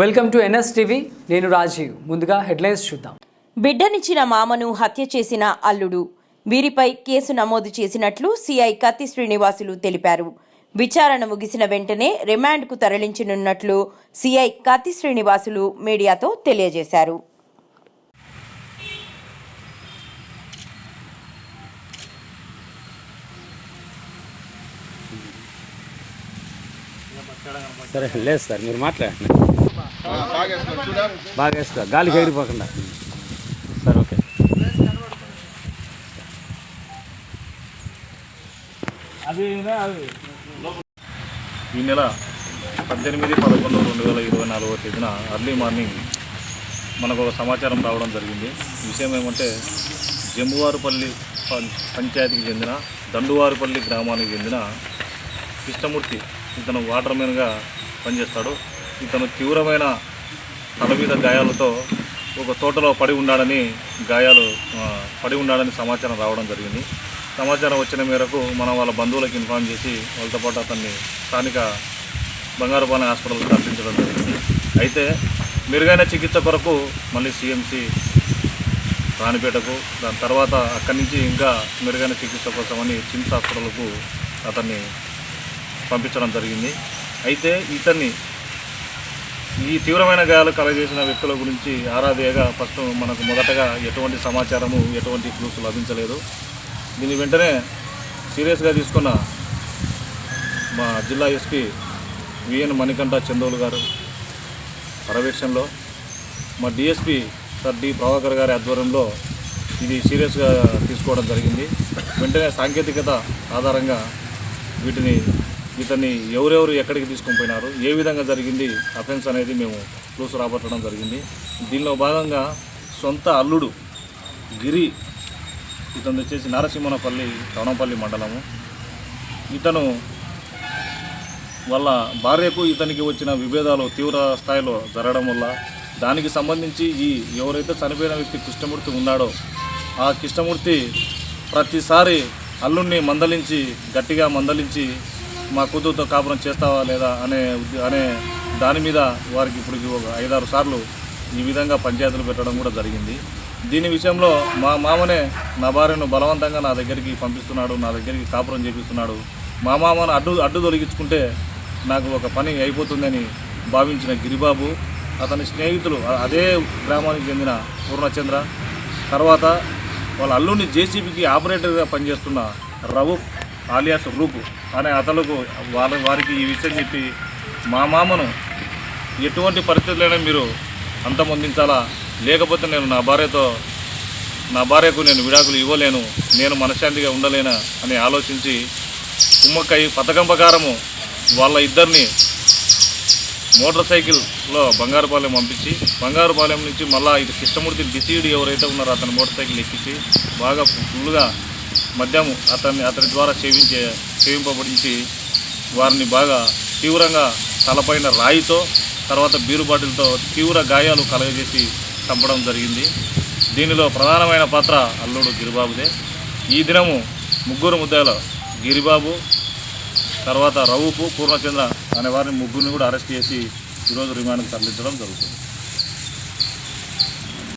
Welcome to NS TV నేను రాజీవ్. ముందుగా headlines చూద్దాం. బిడ్డనిచ్చిన మామను హత్య చేసిన అల్లుడు. వీరిపై కేసు నమోదు చేసినట్లు సిఐ కత్తి శ్రీనివాసులు తెలిపారు. విచారణ ముగిసిన వెంటనే రిమాండ్కు తరలించనున్నట్లు సిఐ కత్తి శ్రీనివాసులు మీడియాతో తెలియజేశారు. సరే లేదు సార్ మీరు మాట్లాడండి. బాగా వేసుకో గాలికి ఎగిరిపోకుండా. సరే ఓకే. ఈ నెల పద్దెనిమిది పదకొండు రెండు వేల ఇరవై నాలుగవ తేదీన అర్లీ మార్నింగ్ మనకు ఒక సమాచారం రావడం జరిగింది. విషయం ఏమంటే జంబువారుపల్లి పంచాయతీకి చెందిన దండువారుపల్లి గ్రామానికి చెందిన కృష్ణమూర్తి ఇతను వాటర్ మ్యాన్గా పనిచేస్తాడు. ఇతను తీవ్రమైన తల మీద గాయాలతో ఒక తోటలో పడి ఉన్నాడని గాయాలు పడి ఉన్నాడని సమాచారం రావడం జరిగింది. సమాచారం వచ్చిన మేరకు మనం వాళ్ళ బంధువులకు ఇన్ఫార్మ్ చేసి వాళ్ళతో పాటు అతన్ని స్థానిక బంగారుపాలెం హాస్పిటల్కి తరలించడం జరిగింది. అయితే మెరుగైన చికిత్స కొరకు మళ్ళీ సిఎంసి రాణిపేటకు దాని తర్వాత అక్కడి నుంచి ఇంకా మెరుగైన చికిత్స కోసమని చిమ్స్ హాస్పిటల్కు అతన్ని పంపించడం జరిగింది. అయితే ఇతన్ని ఈ తీవ్రమైన గాయాలు కలగజేసిన వ్యక్తుల గురించి ఆరాధ్యగా ఫస్ట్ మనకు మొదటగా ఎటువంటి సమాచారము ఎటువంటి ప్రూఫ్ లభించలేదు. దీని వెంటనే సీరియస్గా తీసుకున్న మా జిల్లా ఎస్పీ విఎన్ మణికంఠ చందోలు గారు పర్యవేక్షణలో మా డిఎస్పి సార్ డి ప్రభాకర్ గారి ఆధ్వర్యంలో ఇది సీరియస్గా తీసుకోవడం జరిగింది. వెంటనే సాంకేతికత ఆధారంగా వీటిని ఇతన్ని ఎవరెవరు ఎక్కడికి తీసుకొని పోయినారు ఏ విధంగా జరిగింది అఫెన్స్ అనేది మేము క్లూస్ రాబట్టడం జరిగింది. దీనిలో భాగంగా సొంత అల్లుడు గిరి ఇతను వచ్చేసి నారసింహనపల్లి తవనంపల్లి మండలము. ఇతను వాళ్ళ భార్యకు ఇతనికి వచ్చిన విభేదాలు తీవ్ర స్థాయిలో జరగడం వల్ల దానికి సంబంధించి ఈ ఎవరైతే చనిపోయిన వ్యక్తి కృష్ణమూర్తి ఉన్నాడో ఆ కృష్ణమూర్తి ప్రతిసారి అల్లుణ్ణి మందలించి గట్టిగా మందలించి మా కూతురుతో కాపురం చేస్తావా లేదా అనే అనే దాని మీద వారికి ఇప్పటికి ఒక ఐదారు సార్లు ఈ విధంగా పంచాయతీలు పెట్టడం కూడా జరిగింది. దీని విషయంలో మా మామనే నా భార్యను బలవంతంగా నా దగ్గరికి పంపిస్తున్నాడు నా దగ్గరికి కాపురం చేపిస్తున్నాడు. మా మామను అడ్డు అడ్డు తొలగించుకుంటే నాకు ఒక పని అయిపోతుందని భావించిన గిరిబాబు అతని స్నేహితులు అదే గ్రామానికి చెందిన పూర్ణచంద్ర తర్వాత వాళ్ళ అల్లుని జేసీబీకి ఆపరేటర్గా పనిచేస్తున్న రవు ఆలియాస్ రూపు. అనే అతలకు వాళ్ళ వారికి ఈ విషయం చెప్పి మా మామను ఎటువంటి పరిస్థితులైనా మీరు అంతమొందించాలా లేకపోతే నేను నా భార్యతో నా భార్యకు నేను విడాకులు ఇవ్వలేను నేను మనశ్శాంతిగా ఉండలేనా? అని ఆలోచించి కుమ్మక్కై పథకం ప్రకారము వాళ్ళ ఇద్దరిని మోటార్ సైకిల్లో బంగారుపాలెం పంపించి బంగారుపాలెం నుంచి మళ్ళీ ఇది కృష్ణమూర్తి డిసీడ్ ఎవరైతే ఉన్నారో అతని మోటార్ సైకిల్ ఎక్కించి బాగా ఫుల్గా మద్యం అతన్ని అతని ద్వారా సేవించే సేవింపబడించి వారిని బాగా తీవ్రంగా తలపైన రాయితో తర్వాత బీరు బాటిల్తో తీవ్ర గాయాలు కలగజేసి చంపడం జరిగింది. దీనిలో ప్రధానమైన పాత్ర అల్లుడు గిరిబాబుదే. ఈ దినము ముగ్గురు ముద్దాల గిరిబాబు తర్వాత రవుపు పూర్ణచంద్ర అనే వారిని ముగ్గురిని కూడా అరెస్ట్ చేసి ఈరోజు రిమాండ్కి తరలించడం జరుగుతుంది.